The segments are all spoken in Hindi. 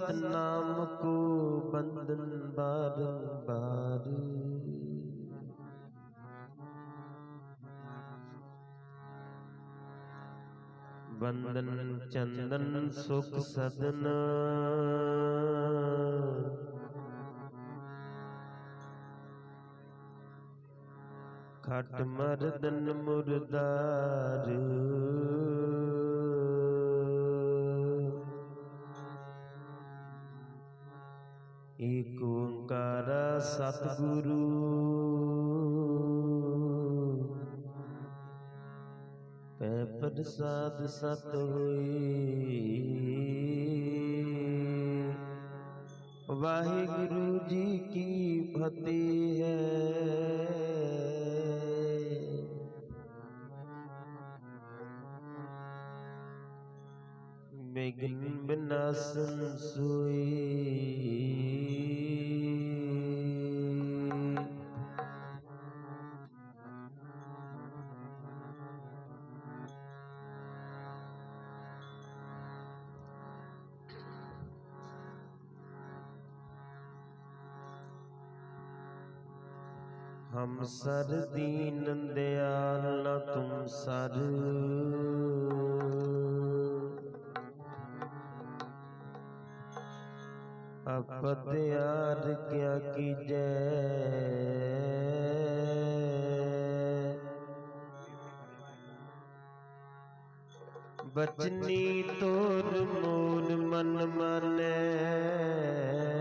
ਸਤਨਾਮ ਕੋ ਬੰਦਨ ਬਾਰੰਬਾਰ ਬੰਦਨ ਚੰਦਨ ਸੁਖ ਸਦਨ। ਖਟ ਮਰਦਨ ਮੁਰਦਾਰ। ਏਕ ਓੰਕਾਰ ਸਤਿਗੁਰੂ। ਪੈ ਪ੍ਰਸਾਦ ਸਤ ਹੋਈ। ਵਾਹਿਗੁਰੂ ਜੀ ਕੀ ਫਤਿਹ ਹੈ। ਬਿਗਨ ਬਿਨਾਸਨ ਸੋਈ ਹਮ ਸਰ ਦੀਨ ਦਿਆਲ ਨ ਤੁਮ ਸਰ। ਅਪਤਿਆਰ ਕਿਆ ਕੀਜੈ। ਬਚਨੀ ਤੋਰ ਮੂਲ ਮਨ ਮਾਨੈ।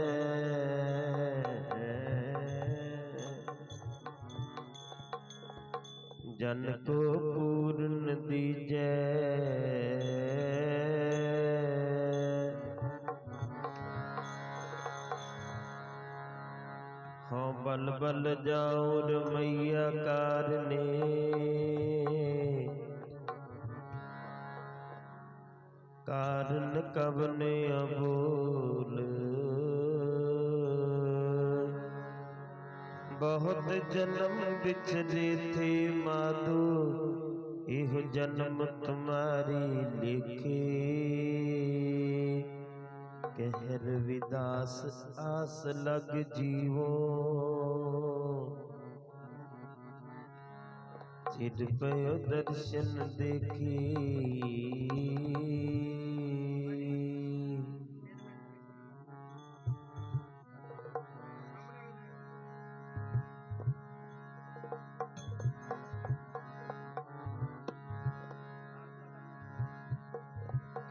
जन को पूर्ण दीजे। हो हाँ, बल बल जाओ मैया कारने। कारण कब ने अबो बहुत जन्म बिछड़े थे माधो। यह जन्म तुम्हारी लिखे। कहर विदास आस लग जीवो। चिर पयो दर्शन देखी।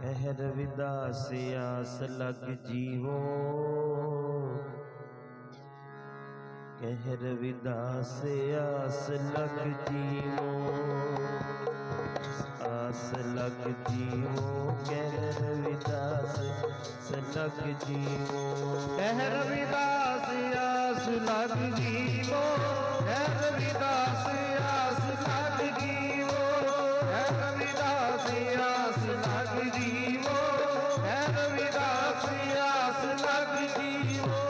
महर विदा से आस लग जीवो। कहर विदा से आस लग जीवो। आस लग जीवो, कहर विदा से लग जीवो। कहर विदा से आस लग जीवो, कहर विदा से आस लग जीवो। कहर विदा से आस लग जीवो है दास आस लग जीवो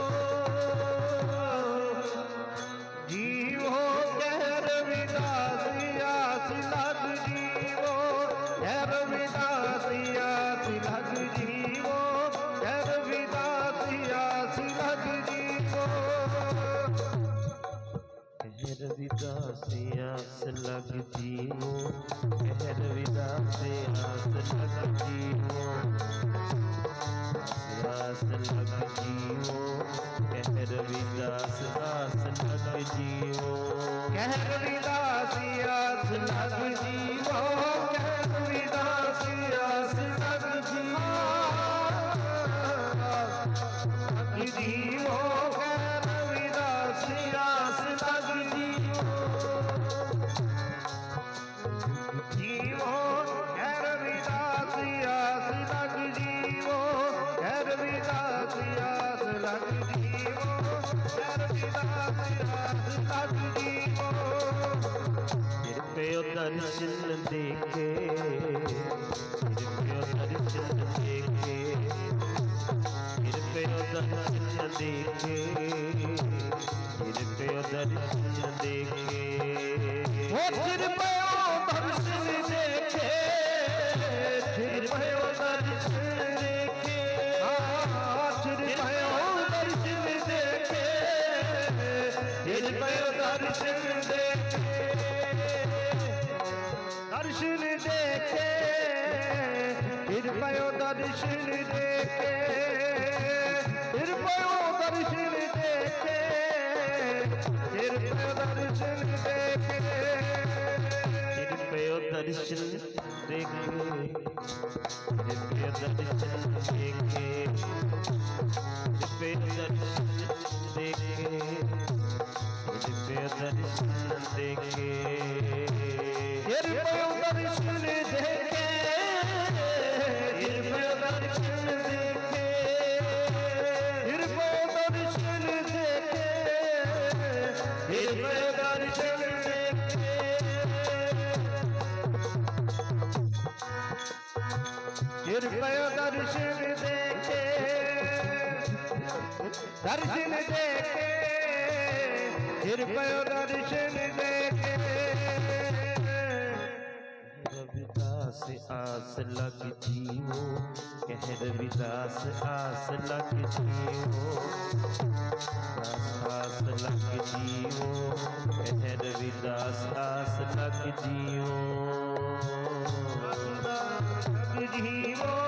जीवो भैरवी दास आस लग जीवो आस लग जीवो भैरवी दास आस लग जीवो आस लग जीवो। ਆਸ ਆਸ ਲਗ ਜੀਓ। ਕਹਿ ਰਵਿਦਾਸ ਆਸ ਲਗ ਜੀਓ। ਕਹਿ ਰਵਿਦਾਸ देखे फिर दर्शन देखे वो फिर पे दर्शन देखे फिर पे दर्शन दर्शन देख कृपयो दर्शन देख कृपयो दर्शन देख कृपयो दर्शन देख कृपयो दर्शन देख कृपयो दर्शन देख। कृपयो दर्शन दर्शन देखे दर्शन देखे, फिर पयो दर्शन देखे। रविदास आस लग जीवो कह रविदास आस लग जीवो आस लग जीवो कह रविदास आस लग जीवो जीवो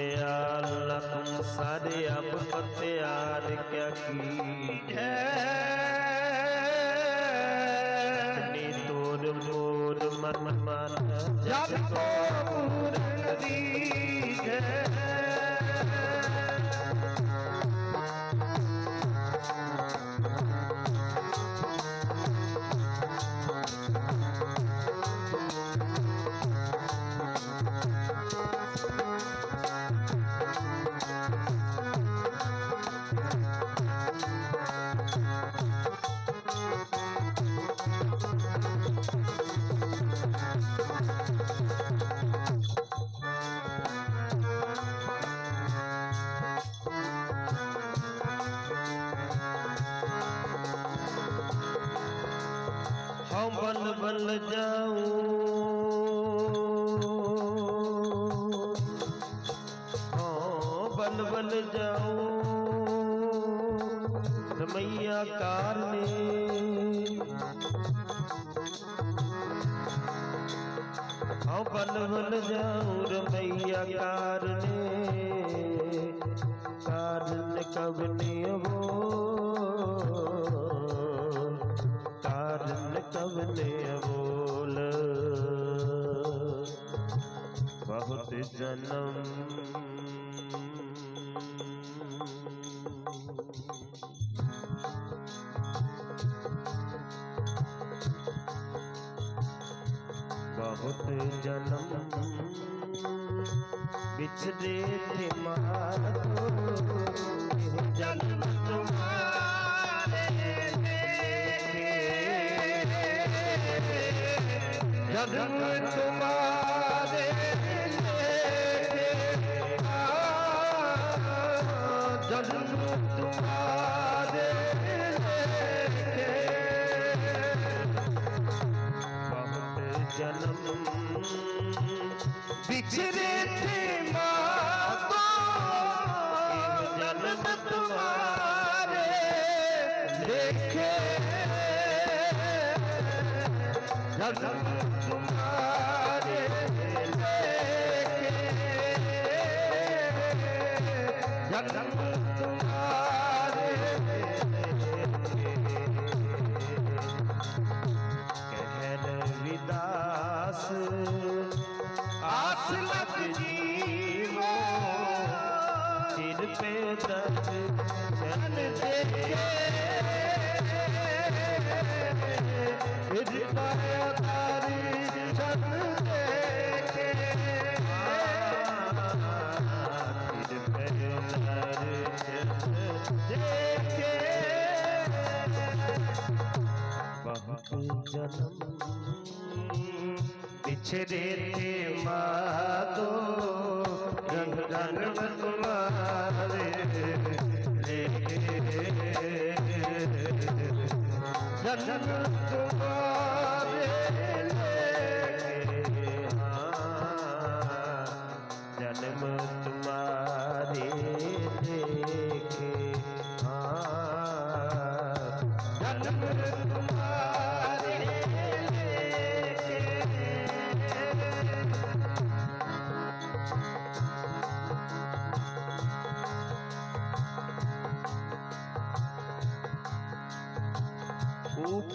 अब पत्यार क्या की बल बल जाऊँ। हाँ बल बल जाऊँ। रमैया कार ने हाँ बल बल जाऊँ। सनम बहुत जन्म। बिछड़े थे मातो जन्म तुम्हारे जन्म तुम्हारे बिछड़े थे मातो जन्म तुम्हारे देखे। जन्म ਸਿਰੇ ਤੇ ਮਾਦੋ ਰੰਗ ਰੰਗ ਮਨਵਾਰੇ ਲੇ ਰੰਗ ਮਨਵਾਰੇ ਜਨਮ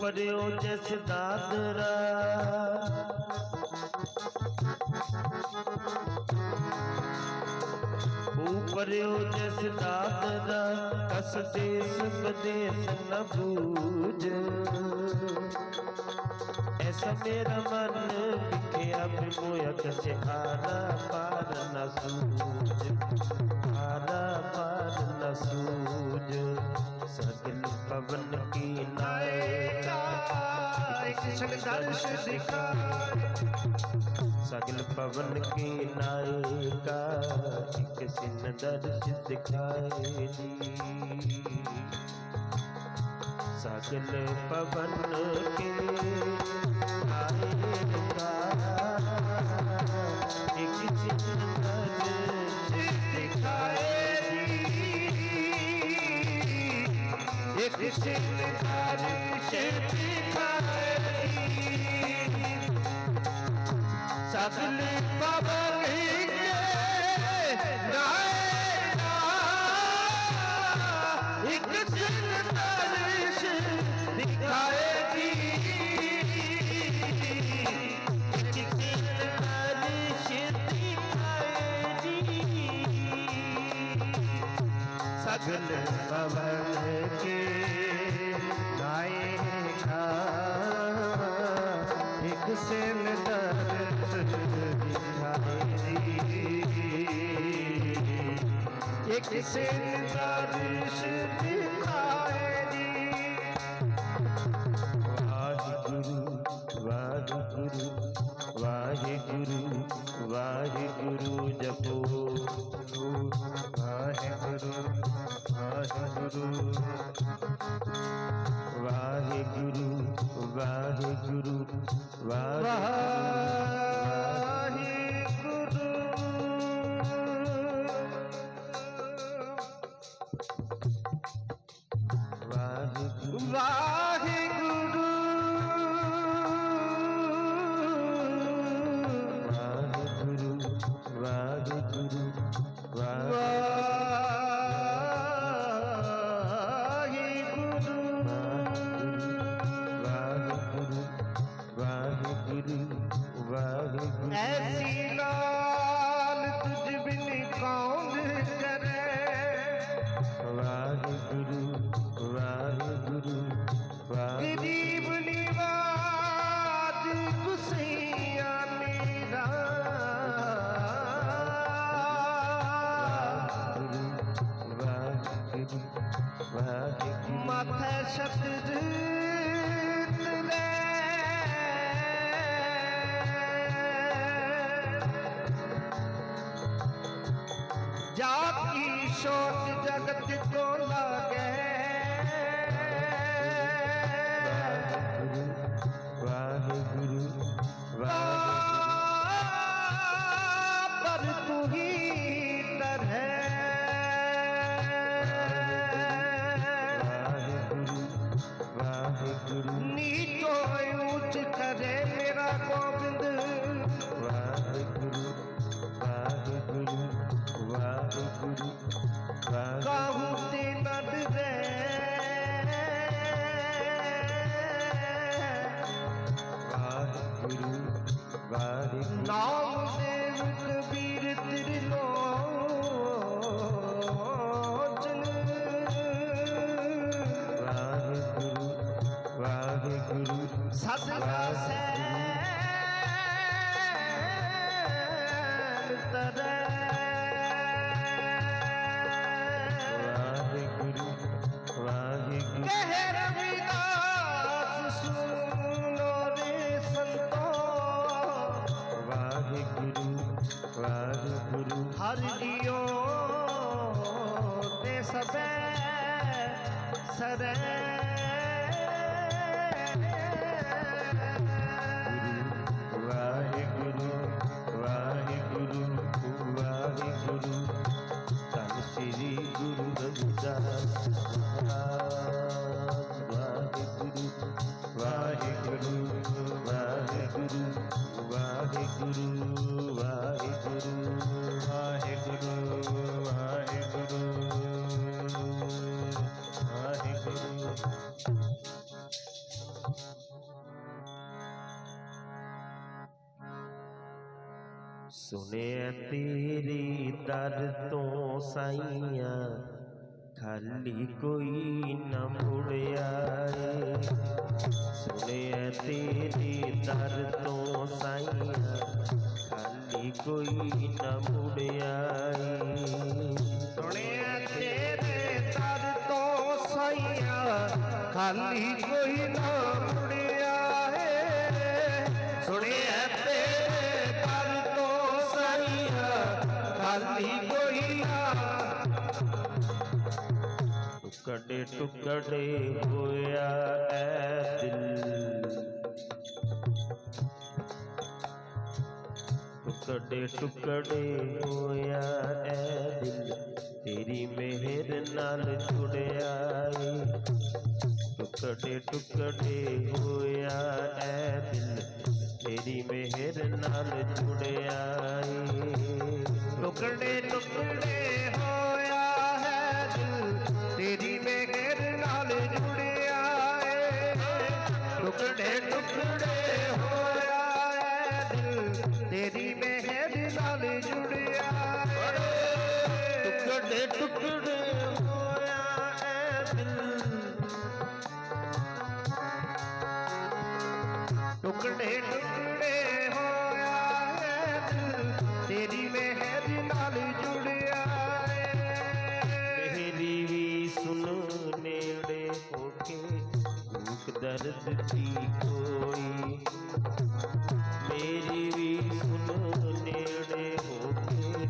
पर जस दादरा। ऊपर जस दादरा कस देश प्रदेश न ऐसा मेरा मन बिखया मोया कसे आरा पार न सूझ, आरा पार न सूझ। सगल पवन की नायका सगल पवन की नायिका एक सिन दर्श दिखाए दी। सगल पवन के आए एक चिंतन दिखाए एक चिंतन दिखाए Beklesin kardeşim bir Wow. যা ঈশ্বর যা ਸੁਣਿਆ ਤੇਰੀ ਦਰ ਤੋਂ ਸਾਈਆਂ ਖਾਲੀ ਕੋਈ ਨਾ ਮੁੜਿਆ ਏ ਸੁਣਿਆ ਤੇਰੀ ਦਰ ਤੋਂ ਸਾਈਆ ਖਾਲੀ ਕੋਈ ਨਾ ਮੁੜਿਆ ਏ ਸੁਣਿਆ ਤੇਰੇ ਦਰ ਤੋਂ ਸਾਈਆ ਖਾਲੀ ਕੋਈ ਨਾ ਮੁੜਿਆ ਏ ਸੁਣਿਆ टुकड़े टुकड़े होया ऐ दिल। टुकड़े टुकड़े होया ऐ दिल। तेरी मेहर नाल जुड़िया टुकड़े टुकड़े होया ऐ दिल। तेरी मेहर नाल जुड़िया टुकड़े टुकड़े तेरी मेहर नाल जुड़िया मेरी भी सुन नेड़े होके भूख दर्द की कोई। मेरी भी सुन नेड़े होके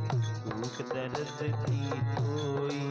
भूख दर्द की कोई।